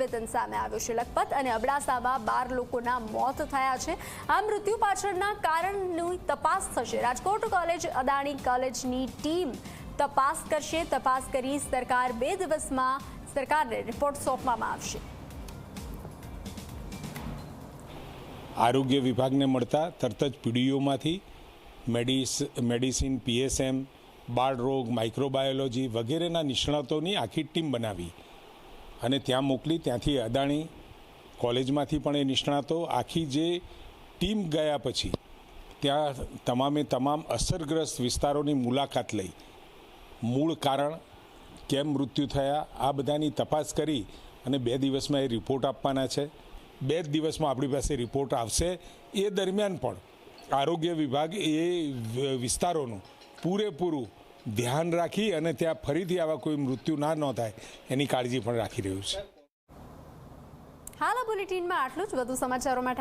નિવેદન સામે આવ્યું છે. લખપત અને અબડાસામાં બાર લોકોના મોત થયા છે. આ મૃત્યુ પાછળના કારણની તપાસ થશે. રાજકોટ કોલેજ અદાણી કોલેજની ટીમ તપાસ કરશે. તપાસ કરી સરકાર બે દિવસમાં સરકારને રિપોર્ટ સોંપવામાં આવશે. આરોગ્ય વિભાગને મળતા તરત જ પીડીઓમાંથી મેડિસ, મેડિસિન, પીએસએમ બાળ રોગ માઇક્રોબાયોલોજી વગેરેના નિષ્ણાતોની આખી ટીમ બનાવી. અને ત્યાં મોકલી, ત્યાંથી અદાણી કોલેજમાંથી પણ એ નિષ્ણાતો આખી જે ટીમ ગયા પછી ત્યાં તમામે તમામ અસરગ્રસ્ત વિસ્તારોની મુલાકાત લઈ. મૂળ કારણ, કેમ મૃત્યુ થયા, આ બધાની તપાસ કરી અને બે દિવસમાં એ રિપોર્ટ આપવાના છે. બે જ દિવસમાં આપણી પાસે રિપોર્ટ આવશે. એ દરમિયાન પણ આરોગ્ય વિભાગ એ વિસ્તારોનું પૂરેપૂરું ધ્યાન રાખી અને ત્યાં ફરીથી આવા કોઈ મૃત્યુ ના નોંધાય, એની કાળજી પણ રાખી રહ્યું છે. હાલ બુલેટિનમાં આટલું જ. વધુ સમાચારો માટે